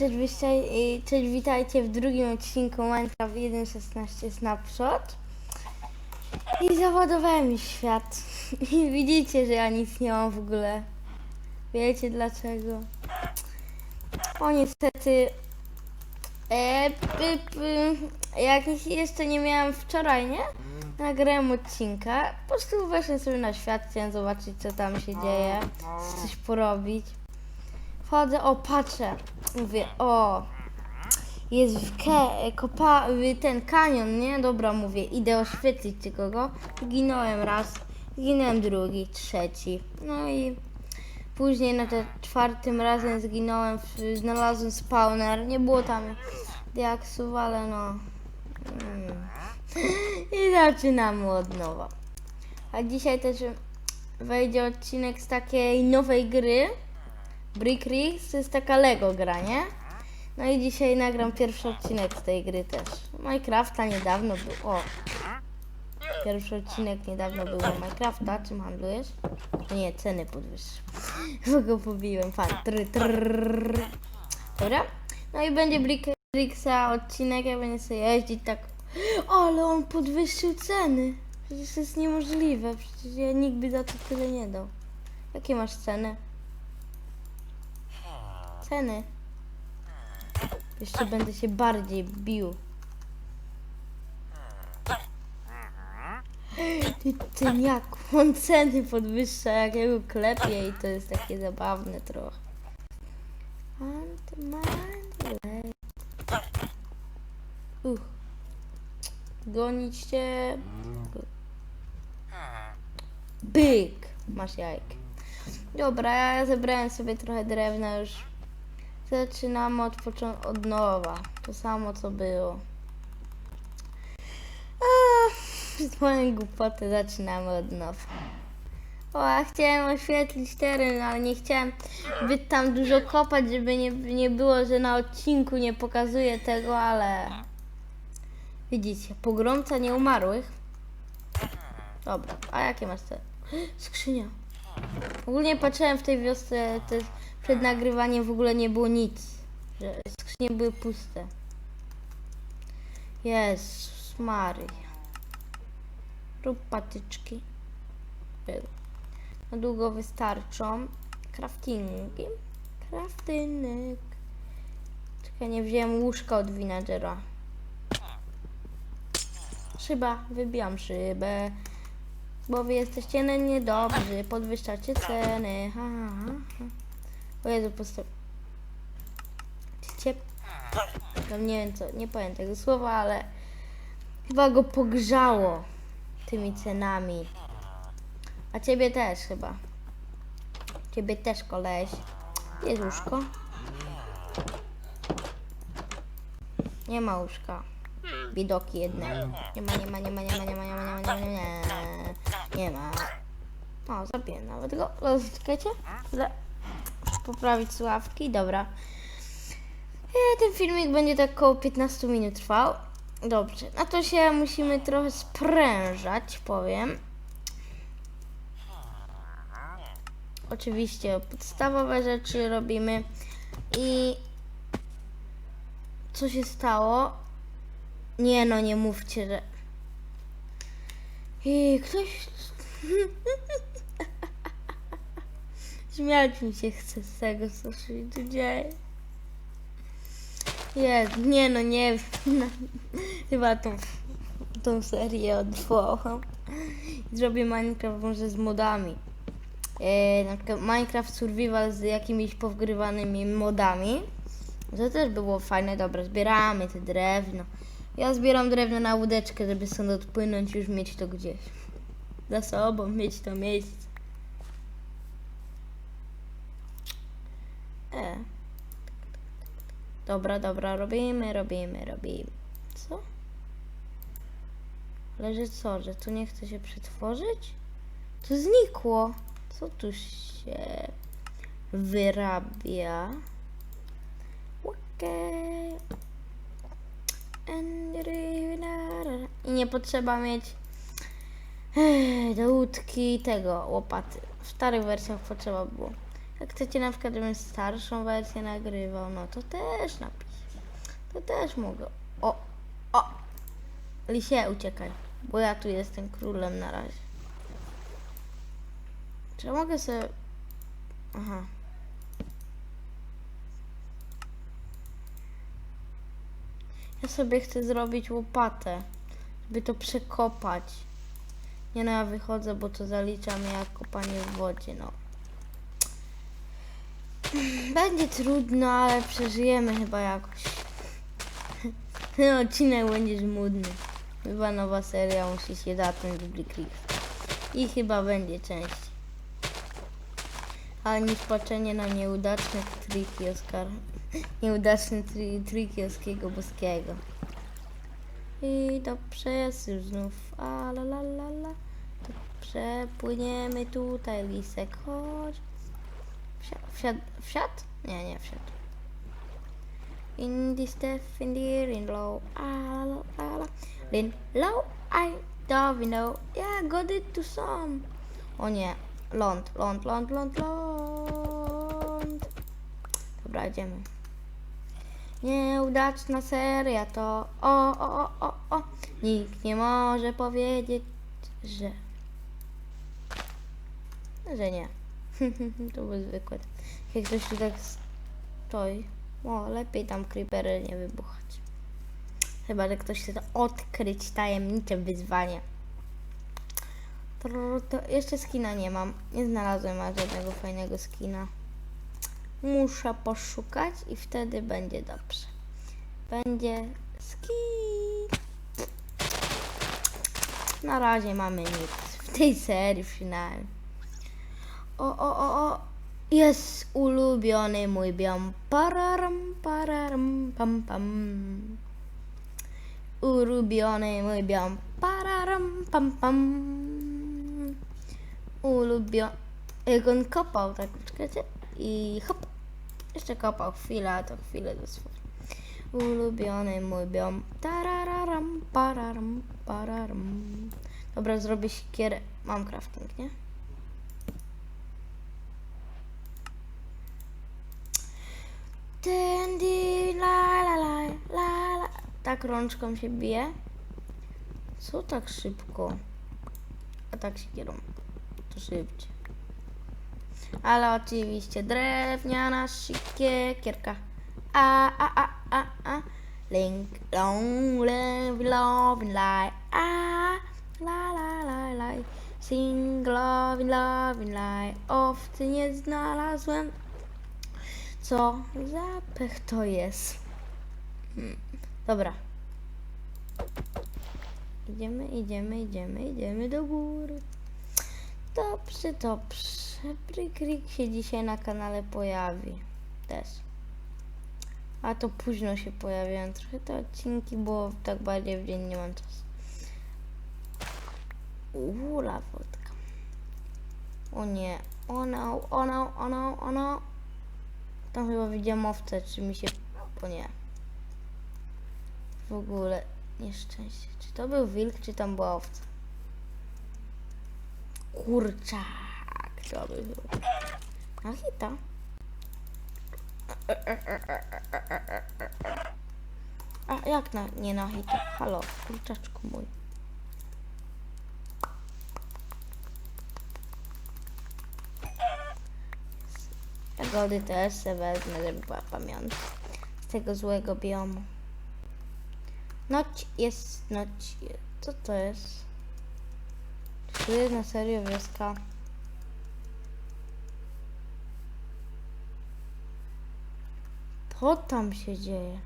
Cześć, witaj- cześć, witajcie w drugim odcinku Minecraft 1.16 Snapshot. I załadowałem świat. I widzicie, że ja nic nie mam w ogóle. Wiecie dlaczego? O niestety... E, jak jeszcze nie miałem wczoraj, nie? Nagrałem odcinka. Po prostu weszłem sobie na świat, chciałem zobaczyć co tam się dzieje. Coś porobić. Wchodzę, o patrzę. Mówię, o. Jest w ke, kopa, ten kanion, nie? Dobra, mówię, idę oświetlić tylko go. Zginąłem raz, zginąłem drugi, trzeci. No i później na te czwartym razem zginąłem, znalazłem spawner. Nie było tam diaksów, ale no. Mm. I zaczynamy od nowa. A dzisiaj też wejdzie odcinek z takiej nowej gry. Brick Rigs to jest taka Lego gra, nie? No i dzisiaj nagram pierwszy odcinek z tej gry też. Minecrafta niedawno był. O! Pierwszy odcinek niedawno był Minecrafta. Czym handlujesz? Nie, ceny podwyższy. Bo go pobiłem. Fan. Trr, trrr. Dobra? No i będzie Brick Rigsa odcinek, ja będę sobie jeździć tak. Ale on podwyższył ceny. Przecież to jest niemożliwe. Przecież ja nikt by za to tyle nie dał. Jakie masz ceny? Ceny. Jeszcze będę się bardziej bił. Ty tyniaku, on ceny podwyższa, jak ja go i to jest takie zabawne trochę. Uch. Gonić cię. Byk. Masz jajkę. Dobra, ja zebrałem sobie trochę drewna już. Zaczynamy od, od nowa. To samo co było. Z mojej głupoty zaczynamy od nowa. O, ja chciałem oświetlić teren, ale nie chciałem zbyt tam dużo kopać, żeby nie, nie było, że na odcinku nie pokazuję tego, ale... Widzicie, pogromca nieumarłych. Dobra, a jakie masz te? Skrzynia. Ogólnie patrzyłem w tej wiosce, jest, przed nagrywaniem w ogóle nie było nic. Że skrzynie były puste. Jezus Maria. Rób patyczki. Na długo wystarczą. Craftingi. Craftynek. Czekaj, nie wziąłem łóżka od villagera. Szyba, wybijam szybę. Bo wy jesteście na niedobrzy, podwyższacie ceny. Ha, ha, ha. O Jezu, postaw... Ciep... No nie wiem co, nie powiem tego słowa, ale chyba go pogrzało tymi cenami. A ciebie też chyba. Ciebie też koleś. Jest łóżko? Nie ma łóżka. Widoki jednego. Nie ma, nie ma, nie ma, nie ma, nie ma, nie ma, nie ma, nie ma. Nie ma. Nie ma. O, zabiję nawet go. Czekajcie. Poprawić słuchawki. Dobra. E, ten filmik będzie tak około 15 minut trwał. Dobrze. No to się musimy trochę sprężać, powiem. Oczywiście podstawowe rzeczy robimy. I co się stało? Nie no, nie mówcie, że... I ktoś... Śmiać mi się chce z tego, co się tu dzieje. Jest, nie no, nie. Chyba tą, tą serię odwołam. Zrobię Minecraft może z modami. Przykład Minecraft Survival z jakimiś powgrywanymi modami. To też było fajne, dobra, zbieramy te drewno. Ja zbieram drewno na łódeczkę, żeby stąd odpłynąć już mieć to gdzieś. Za sobą, mieć to miejsce. E. Dobra, dobra, robimy, robimy, robimy. Co? Ale że co, że tu nie chce się przetworzyć? To znikło. Co tu się wyrabia? Okej. I nie potrzeba mieć do łódki tego łopaty. W starych wersjach potrzeba było. Jak chcecie na przykład, żebym starszą wersję nagrywał, no to też napisz. To też mogę. O, o! Lisie, uciekaj, bo ja tu jestem królem na razie. Czy ja mogę sobie... Aha. Ja sobie chcę zrobić łopatę, żeby to przekopać. Nie no, ja wychodzę, bo to zaliczam jak kopanie w wodzie, no. Będzie trudno, ale przeżyjemy chyba jakoś. Ten odcinek będzie żmudny. Chyba nowa seria musi się zacząć w. I chyba będzie część. Ale niszpaczenie na nieudaczne triki Oskar. Nieudaczne tri, triki Oskiego Boskiego. I dobrze jest już znów. A la la la la. Tutaj, lisek. Chodź. Wsiad, wsiad? Nie, nie wsiadł. In the step, in the air, in low, ah, la, la, la. In low, I don't know. Yeah, got it to some. O nie, ląd, ląd, ląd, ląd, ląd. Dobra, idziemy. Nieudaczna seria to o, o, o, o, o. Nikt nie może powiedzieć, że... Że nie. to był zwykłe. Jak ktoś tu tak stoi. O, lepiej tam creepery nie wybuchać. Chyba, że ktoś chce odkryć tajemnicze wyzwanie. To jeszcze skina nie mam. Nie znalazłem żadnego fajnego skina. Muszę poszukać i wtedy będzie dobrze. Będzie skin. Na razie mamy nic w tej serii przynajmniej. O, o, o, o. Jest ulubiony mój biom. Pararam, pararam, pam, pam. Ulubiony mój biom. Pararam, pam, pam. Ulubiony. Jak on kopał, tak, czekajcie. I hop. Jeszcze kopał chwilę, to chwilę dosłownie. Ulubiony mój biom. Tarararam, pararam, pararam. Dobra, zrobię siekierę. Mam crafting, nie? Tędy, la la la, la la. Tak rączką się bije. Co tak szybko? A tak się kierą. To szybciej. Ale oczywiście drewniana siekierka. A, a, a, a, a. Link, long, live, love, and lie. A, la, la, la, la. Sing, love, and love, and lie. Owcy nie znalazłem. Co za pech to jest. Hmm. Dobra. Idziemy, idziemy, idziemy, idziemy do góry. Dobrze, dobrze. Brykrik się dzisiaj na kanale pojawi. Też. A to późno się pojawiają trochę te odcinki, bo tak bardziej w dzień nie mam czasu. Ula wodka. O nie. O no, o no, o no, o no. Tam chyba widziałem owcę, czy mi się... O nie. W ogóle nieszczęście. Czy to był wilk, czy tam była owca? Kurczak, to by był. A hita. A jak na, nie na hita? Halo, kurczaczku mój. Jagody też se wezmę, żeby była pamiątka z tego złego biomu. Noć jest, noć jest. Co to jest? Czy tu jest na serio wioska? Co tam się dzieje?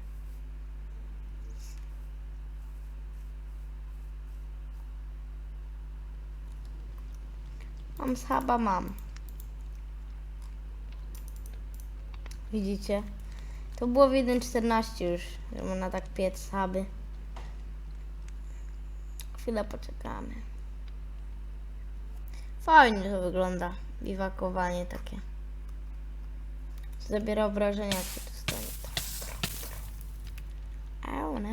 Mam schaba, mam. Widzicie? To było w 1.14 już, że można tak piec schaby. Chwilę poczekamy. Fajnie to wygląda. Biwakowanie takie. Zabiera obrażenia, jak się tu stoi. Au, no.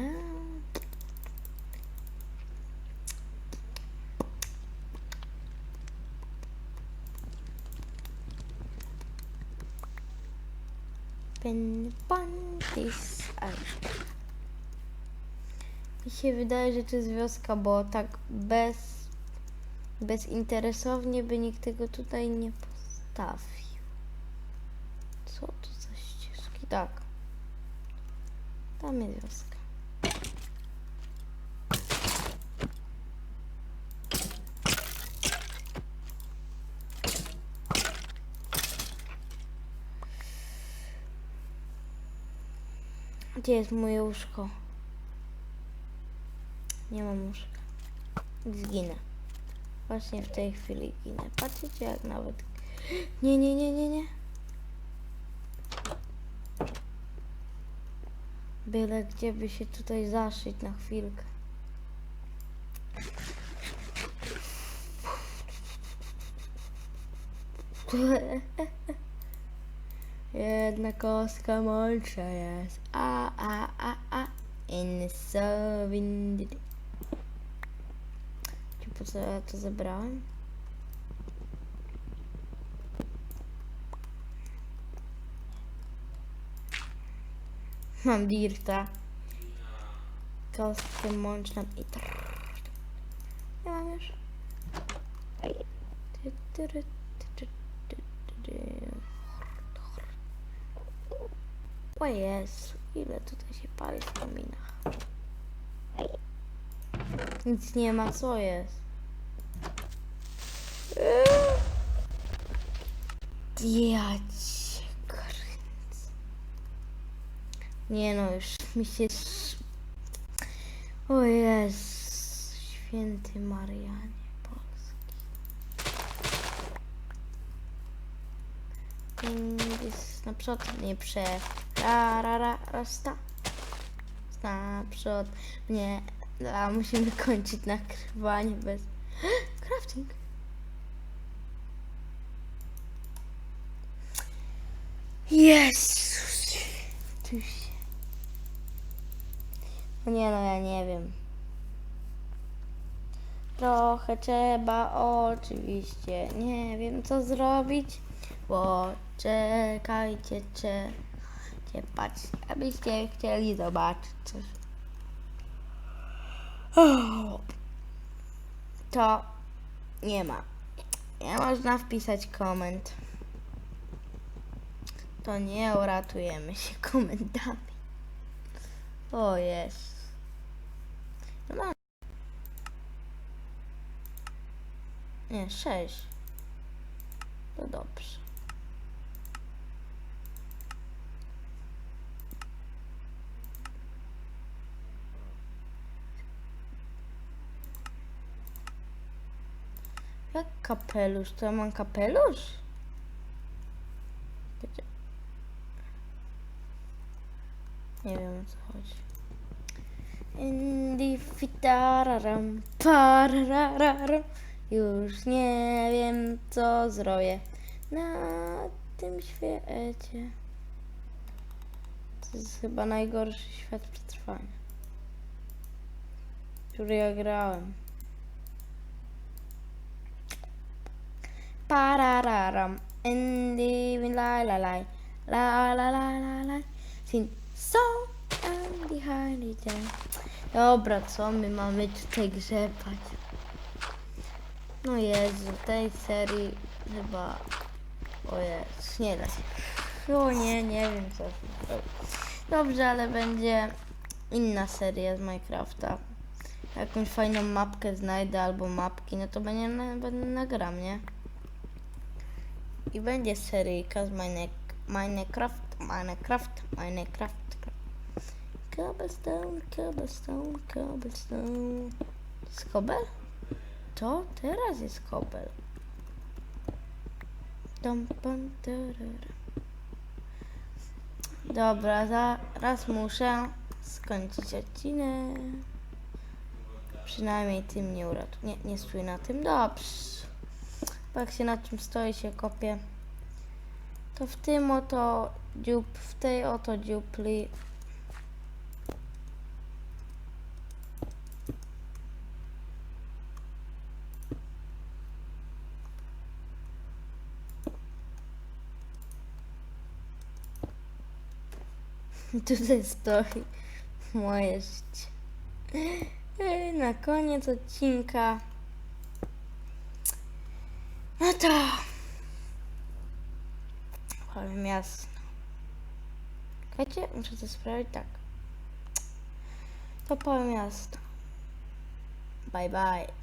Open panties. Aj. Mi się wydaje, że to jest wioska, bo tak bez bezinteresownie by nikt tego tutaj nie postawił. Co to za ścieżki? Tak. Tam jest wioska. Gdzie jest moje łóżko? Nie mam łóżka. Zginę. Właśnie w tej chwili ginę. Patrzycie jak nawet... Nie, nie, nie, nie, nie. Byle gdzie by się tutaj zaszyć na chwilkę. Jedna kostka mądrsza jest. A, a, a, a. In so windy. Co ja to zebrałem? Mam dirta. Kostkę mączną i trrr. Nie mam już. Ty, ty, ty, O Jezu, ile tutaj się pali w kominach. Nic nie ma, co jest? Ja cię kręcę. Nie no, już mi się... O Jezu, święty Marianie Polski. Mm, Jest naprzód, nie prze... Ra, ra, ra, rasta. Naprzód, nie... A, musimy kończyć nagrywanie bez... Crafting. Jezus. Ty się. No nie no, ja nie wiem. Trochę trzeba oczywiście. Nie wiem co zrobić. Bo czekajcie, czekajcie, patrzcie, abyście chcieli zobaczyć coś. To nie ma. Nie można wpisać koment. To nie uratujemy się komentami. O jest. No mam. Nie, sześć. To dobrze. Jak kapelusz? To ja mam kapelusz? Gdzie? Nie wiem o co chodzi. Indy fitararam, parararam. Już nie wiem co zrobię na tym świecie. To jest chyba najgorszy świat przetrwania, który ja grałem. parararam. Andy, la la la, la la la la la. Sin, so, Andy, honey, Dobra, co my mamy tutaj grzebać? No Jezu, tej serii chyba... O Jezu, nie da się. O nie, nie wiem co. Dobrze, ale będzie inna seria z Minecrafta. Jakąś fajną mapkę znajdę albo mapki, no to będzie, będę nagram, nie? I będzie seryjka z Mine- Minecraft, Minecraft, Minecraft. Cobblestone, cobblestone, cobblestone. Kobel? To teraz jest kobel. Dobra, zaraz muszę skończyć odcinek. Przynajmniej tym nie uratu. Nie, nie stój na tym. Dobrze. Bo jak się na czym stoi, się kopie. To w tym oto dziób, w tej oto dziupli. Tutaj stoi moje życie. Na koniec odcinka. To powiem jasno. Wiecie, muszę to sprawdzić tak. To powiem jasno. Bye bye.